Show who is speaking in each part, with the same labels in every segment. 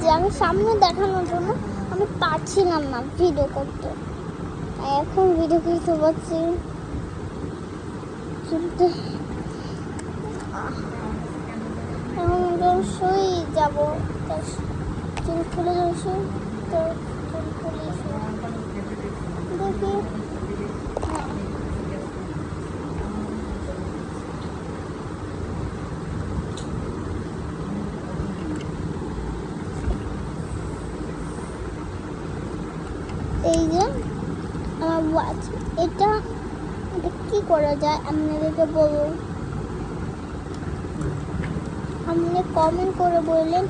Speaker 1: যে আমি সামনে দেখানোর জন্য আমি পারছিলাম না ভিডিও করতে। এখন ভিডিও করতে পারছি কিন্তু এখন অবশ্যই যাব। চুল খুলে যাচ্ছি তো চুল খুলে দেখি। এই যে আমার ওয়াচ এটা এটা কি করা যায়? আপনাদেরকে বলুন আপনি কমেন্ট করে বললেন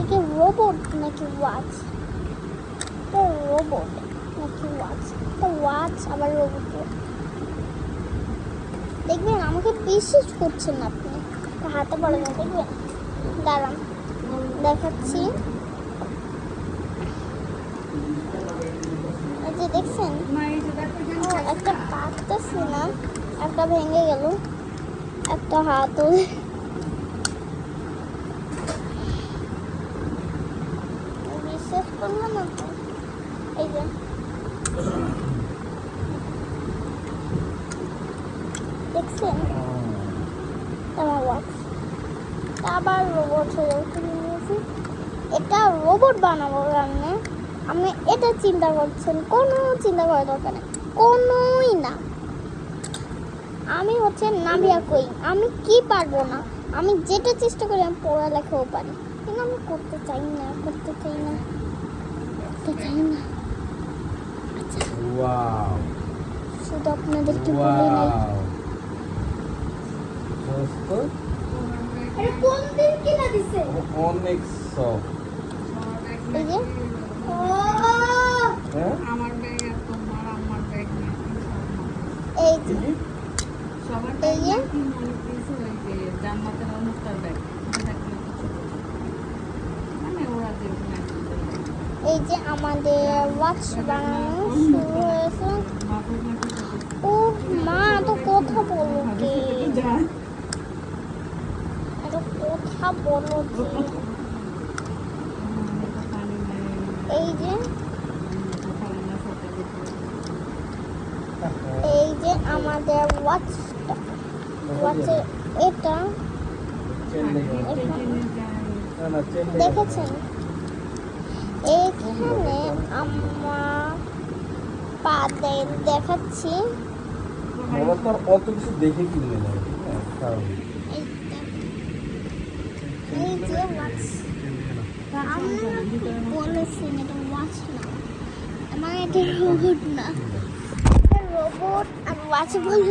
Speaker 1: এটা রোবট নাকি ওয়াচ এটা রোবট নাকি ওয়াচ এটা ওয়াচ আবার রোবট দেখবেন আমাকে বিশ্বাস করছেন আপনি। হাতে পড়ে না দেখবেন? দাঁড়ান দেখাচ্ছি এই যে দেখছেন? একটা কাটতেছে না একটা ভেঙে গেল একটা হাত বিশ্বাস করল না তো। এই যে। দেখছেন? আমার ওয়াচ আবার রোবট হয়ে নিয়েছি? এটা রোবট বানাবো রান্না। আমি এটা চিন্তা করছেন কোনো চিন্তা করার দরকার নেই কোনোই না। আমি হচ্ছে নামিয়া কই আমি কি পারব না আমি যেটা চেষ্টা করি আমি পড়ালেখাও পারি কিন্তু আমি করতে চাই না করতে চাই না করতে চাই না। আচ্ছা। শুধু আপনাদেরকে বলি নাই।
Speaker 2: ওয়াও। দোস্ত।
Speaker 1: কোন দিন কিনা দিছে?
Speaker 2: অনেক সফট
Speaker 1: এই যে ও
Speaker 2: হ্যাঁ
Speaker 3: আমার ব্যাগ আর তোমার আমার ব্যাগ নাকি
Speaker 1: এই যে।
Speaker 3: সবার
Speaker 1: এই যে?
Speaker 3: জান্নাতের ব্যাগ। মানে
Speaker 1: এই যে আমাদের ওয়াচ বানানো শুরু হয়েছে। ও মা তো কথা বলো কে? এত কথা বলো কে? এই যে এই যে ওয়াচটা ওয়াচে এটা দেখেছেন? এখানে আমার পা দে- দেখাচ্ছি।
Speaker 2: তো অত কিছু দেখে কিনবে না।
Speaker 1: এই যে ওয়াচ বলেছেন এটা ওয়াচ না। মানে এটা রোবট না। রোবট আর ওয়াচ বলে